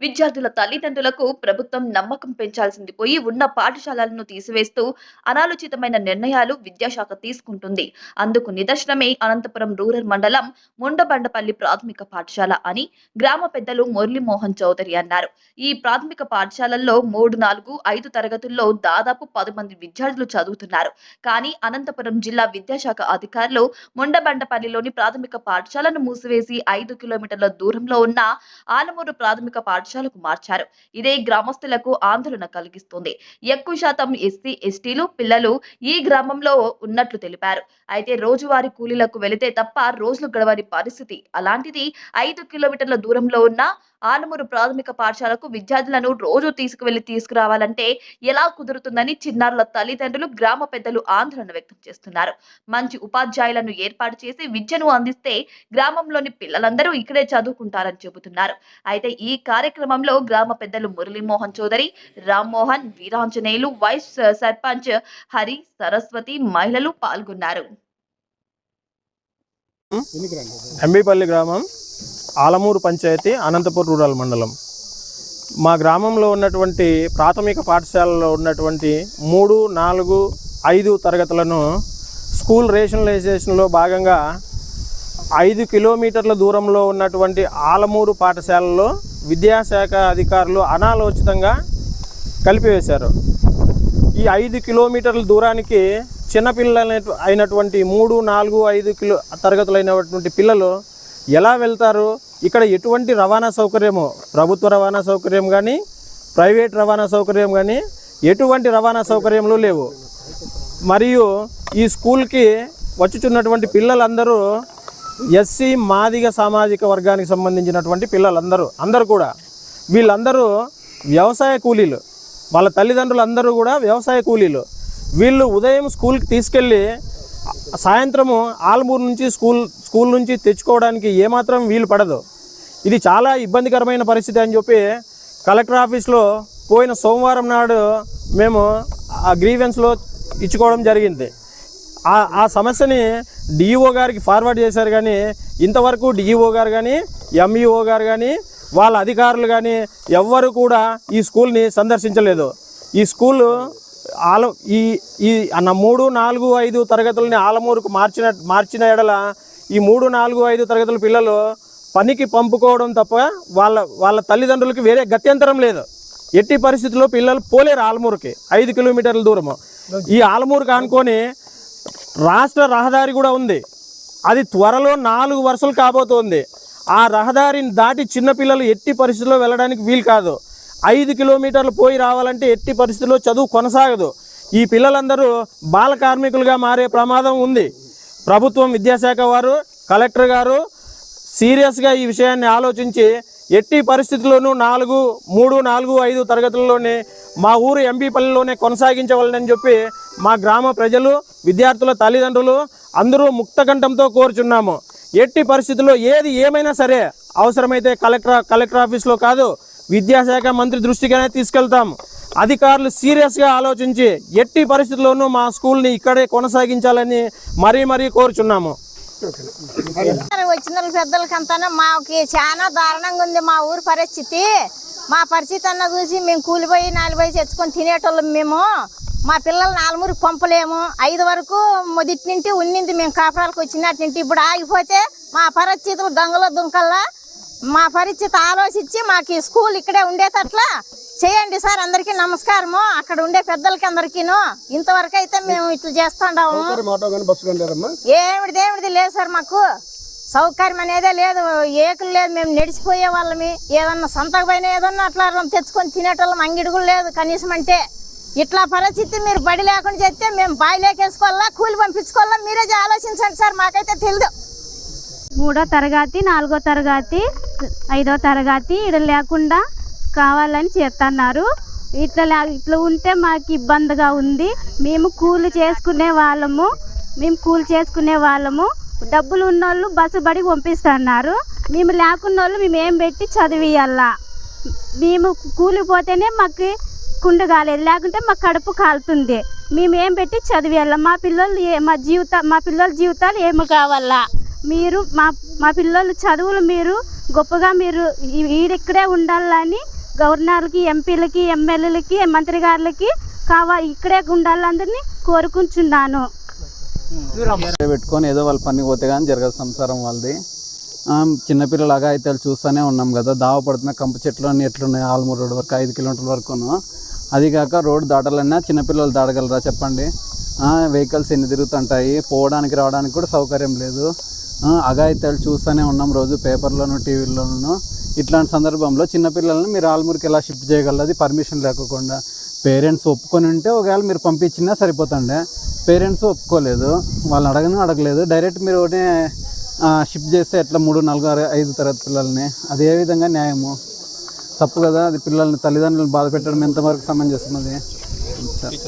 విద్యార్థుల తల్లిదండ్రులకు ప్రభుత్వం నమ్మకం పెంచాల్సింది పోయి ఉన్న పాఠశాలలను తీసివేస్తూ అనాలోచితమైన నిర్ణయాలు విద్యాశాఖ తీసుకుంటుంది. అందుకు నిదర్శనమే అనంతపురం రూరల్ మండలం ముండబండపల్లి ప్రాథమిక పాఠశాల అని గ్రామ పెద్దలు మురళీమోహన్ చౌదరి అన్నారు. ఈ ప్రాథమిక పాఠశాలల్లో మూడు నాలుగు ఐదు తరగతుల్లో దాదాపు పది మంది విద్యార్థులు చదువుతున్నారు. కానీ అనంతపురం జిల్లా విద్యాశాఖ అధికారులు ముండబండపల్లిలోని ప్రాథమిక పాఠశాలను మూసివేసి ఐదు కిలోమీటర్ల దూరంలో ఉన్న ఆలమూరు ప్రాథమిక పాఠశాలకు మార్చారు. ఇదే గ్రామస్తులకు ఆందోళన కలిగిస్తుంది. ఎక్కువ శాతం ఎస్సీ ఎస్టీలు పిల్లలు ఈ గ్రామంలో ఉన్నట్లు తెలిపారు. అయితే రోజువారీ కూలీలకు వెళితే తప్ప రోజులు గడవని పరిస్థితి. అలాంటిది ఐదు కిలోమీటర్ల దూరంలో ఉన్న ఆలమూరు ప్రాథమిక పాఠశాలకు విద్యార్థులను రోజు తీసుకువెళ్ళి తీసుకురావాలంటే ఎలా కుదురుతుందని చిన్నారుల తల్లిదండ్రులు గ్రామ పెద్దలు ఆందోళన వ్యక్తం చేస్తున్నారు. మంచి ఉపాధ్యాయులను ఏర్పాటు చేసి విద్యను అందిస్తే గ్రామంలోని పిల్లలందరూ ఇక్కడే చదువుకుంటారని చెబుతున్నారు. అయితే ఈ కార్యక్రమంలో గ్రామ పెద్దలు మురళీమోహన్ చౌదరి రామ్మోహన్ వీరాంజనేయులు వైస్ సర్పంచ్ హరి సరస్వతి మహిళలు పాల్గొన్నారు. ఎంబీపల్లి గ్రామం. ఆలమూరు పంచాయతీ అనంతపురం రూరల్ మండలం. మా గ్రామంలో ఉన్నటువంటి ప్రాథమిక పాఠశాలలో ఉన్నటువంటి మూడు నాలుగు ఐదు తరగతులను స్కూల్ రేషనలైజేషన్లో భాగంగా ఐదు కిలోమీటర్ల దూరంలో ఉన్నటువంటి ఆలమూరు పాఠశాలలో విద్యాశాఖ అధికారులు అనాలోచితంగా కలిపివేశారు. ఈ ఐదు కిలోమీటర్ల దూరానికి చిన్నపిల్లల అయినటువంటి మూడు నాలుగు ఐదు కిలో తరగతులైనటువంటి పిల్లలు ఎలా వెళ్తారు? ఇక్కడ ఎటువంటి రవాణా సౌకర్యము ప్రభుత్వ రవాణా సౌకర్యం కానీ ప్రైవేట్ రవాణా సౌకర్యం కానీ ఎటువంటి రవాణా సౌకర్యములు లేవు. మరియు ఈ స్కూల్కి వచ్చుచున్నటువంటి పిల్లలందరూ ఎస్సీ మాదిగ సామాజిక వర్గానికి సంబంధించినటువంటి పిల్లలందరూ అందరూ కూడా. వీళ్ళందరూ వ్యవసాయ కూలీలు. వాళ్ళ తల్లిదండ్రులు అందరూ కూడా వ్యవసాయ కూలీలు. వీళ్ళు ఉదయం స్కూల్కి తీసుకెళ్ళి సాయంత్రము ఆల్మూరు నుంచి స్కూల్ స్కూల్ నుంచి తెచ్చుకోవడానికి ఏమాత్రం వీలు పడదు. ఇది చాలా ఇబ్బందికరమైన పరిస్థితి అని చెప్పి కలెక్టర్ ఆఫీస్లో పోయిన సోమవారం నాడు మేము ఆ గ్రీవెన్స్లో ఇచ్చుకోవడం జరిగింది. ఆ ఆ సమస్యని డిఈఓ గారికి ఫార్వర్డ్ చేశారు కానీ ఇంతవరకు డిఈఓ గారు కానీ ఎంఈఓ గారు కానీ వాళ్ళ అధికారులు కానీ ఎవ్వరు కూడా ఈ స్కూల్ని సందర్శించలేదు. ఈ స్కూల్ ఆల ఈ ఈ అన్న మూడు నాలుగు ఐదు తరగతులని ఆలమూరుకు మార్చిన మార్చిన ఎడల ఈ మూడు నాలుగు ఐదు తరగతుల పిల్లలు పనికి పంపుకోవడం తప్ప వాళ్ళ వాళ్ళ తల్లిదండ్రులకి వేరే గత్యంతరం లేదు. ఎట్టి పరిస్థితుల్లో పిల్లలు పోలేరు ఆలమూరుకి. ఐదు కిలోమీటర్ల దూరము. ఈ ఆలమూరుకి అనుకొని రాష్ట్ర రహదారి కూడా ఉంది. అది త్వరలో నాలుగు వరుసలు కాబోతోంది. ఆ రహదారిని దాటి చిన్నపిల్లలు ఎట్టి పరిస్థితుల్లో వెళ్ళడానికి వీలు కాదు. ఐదు కిలోమీటర్లు పోయి రావాలంటే ఎట్టి పరిస్థితుల్లో చదువు కొనసాగదు. ఈ పిల్లలందరూ బాల కార్మికులుగా మారే ప్రమాదం ఉంది. ప్రభుత్వం విద్యాశాఖ వారు కలెక్టర్ గారు సీరియస్గా ఈ విషయాన్ని ఆలోచించి ఎట్టి పరిస్థితుల్లోనూ నాలుగు మూడు నాలుగు ఐదు తరగతుల్లోనే మా ఊరు ఎంపీపల్లిలోనే కొనసాగించవాలని చెప్పి మా గ్రామ ప్రజలు విద్యార్థుల తల్లిదండ్రులు అందరూ ముక్తకంఠంతో కోరుచున్నాము. ఎట్టి పరిస్థితుల్లో ఏది ఏమైనా సరే అవసరమైతే కలెక్టర్ కలెక్టర్ ఆఫీస్లో కాదు విద్యాశాఖ మంత్రి దృష్టికనే తీసుకెళ్తాము అధికారులు సీరియస్గా ఆలోచించి ఎట్టి పరిస్థితుల్లోనూ మా స్కూల్ని ఇక్కడే కొనసాగించాలని మరీ మరీ కోరుచున్నాము. వచ్చిన పెద్దలకంతా మాకు చాలా దారుణంగా ఉంది మా ఊరి పరిస్థితి. మా పరిస్థితి అన్న చూసి మేము కూలిపోయి నాలుగు తెచ్చుకొని తినేటోళ్ళం మేము. మా పిల్లలు నాలుగురికి పంపలేము. ఐదు వరకు మొదటి నుండి ఉన్నింది మేము కాపురాలకు వచ్చినట్టు ఇప్పుడు ఆగిపోతే మా పరిస్థితులు దొంగలో దుంకల్లా మా పరిస్థితి ఆలోచించి మాకు ఈ స్కూల్ ఇక్కడే ఉండేటట్లా. చేయండి సార్ అందరికీ నమస్కారము. అక్కడ ఉండే పెద్దలకి అందరికీను. ఇంతవరకు అయితే మేము ఇట్లా చేస్తుండాము. ఏమిడిది లేదు సార్ మాకు. సౌకర్యం అనేదే లేదు. ఏకులు లేదు. మేము నడిచిపోయే వాళ్ళమి. ఏదన్నా సంతకు పైన ఏదన్నా అట్లా తెచ్చుకొని తినేటోళ్ళం. అంగిడుగులు లేదు కనీసం అంటే. ఇట్లా పరిస్థితి మీరు బడి లేకుండా చేస్తే మేము బావి లేకేసుకోవాలా కూలి పంపించుకోవాలా? మీరే ఆలోచించండి సార్. మాకైతే తెలియదు మూడో తరగతి నాలుగో తరగతి ఐదో తరగతి ఇక్కడ లేకుండా కావాలని చేస్తున్నారు ఇట్లా లే- ఇట్లా ఉంటే మాకు ఇబ్బందిగా ఉంది. మేము కూలి చేసుకునే వాళ్ళము. మేము కూలి చేసుకునే వాళ్ళము. డబ్బులు ఉన్నోళ్ళు బస్సు బడి పంపిస్తున్నారు. మేము లేకున్న వాళ్ళు మేము ఏం పెట్టి చదివియాలా మేము కూలిపోతేనే మాకు కుండు కాలేదు. లేకుంటే మా కడుపు కాలుతుంది. మేము ఏం పెట్టి చదివేయాలి మా పిల్లలు ఏ మా జీవిత మా పిల్లల జీవితాలు ఏమి కావాలా? మీరు మా మా పిల్లలు చదువులు మీరు గొప్పగా మీరు ఈడిక్కడే ఉండాలని గవర్నర్లకి ఎంపీలకి ఎమ్మెల్యేలకి మంత్రి గారులకి కావా ఇక్కడే ఉండాలందరినీ కోరుకుంటున్నాను. పెట్టుకొని ఏదో వాళ్ళ పని పోతే కానీ జరగదు సంసారం వాళ్ళది. ఆ, చిన్నపిల్లలు అగాయితాలు చూస్తూనే ఉన్నాం కదా. దావ పడుతున్న కంప చెట్లు అన్నీ ఎట్లున్నాయి? ఆల్మూరు రోడ్ వరకు ఐదు కిలోమీటర్ల వరకును. అది కాక రోడ్ దాటాలన్నా చిన్నపిల్లలు దాటగలరా చెప్పండి? వెహికల్స్ ఎన్ని తిరుగుతుంటాయి? పోవడానికి రావడానికి కూడా సౌకర్యం లేదు. అఘాయిత్యాలు చూస్తూనే ఉన్నాం రోజు పేపర్లోనూ టీవీల్లోనూ ఇట్లాంటి సందర్భంలో చిన్నపిల్లలను మీరు ఆల్మూరికి ఎలా షిఫ్ట్ చేయగలది పర్మిషన్ లేకుండా. పేరెంట్స్ ఒప్పుకొని ఉంటే ఒకవేళ మీరు పంపించినా సరిపోతుండే. పేరెంట్స్ ఒప్పుకోలేదు. వాళ్ళని అడగను అడగలేదు. డైరెక్ట్ మీరు ఒకటే షిఫ్ట్ చేస్తే ఎట్లా మూడు నాలుగు ఆరు ఐదు తరగతి పిల్లల్ని? అది ఏ విధంగా న్యాయము? తప్పు కదా అది పిల్లల్ని తల్లిదండ్రులను బాధ పెట్టడం ఎంతవరకు సమంజసం అది సరే.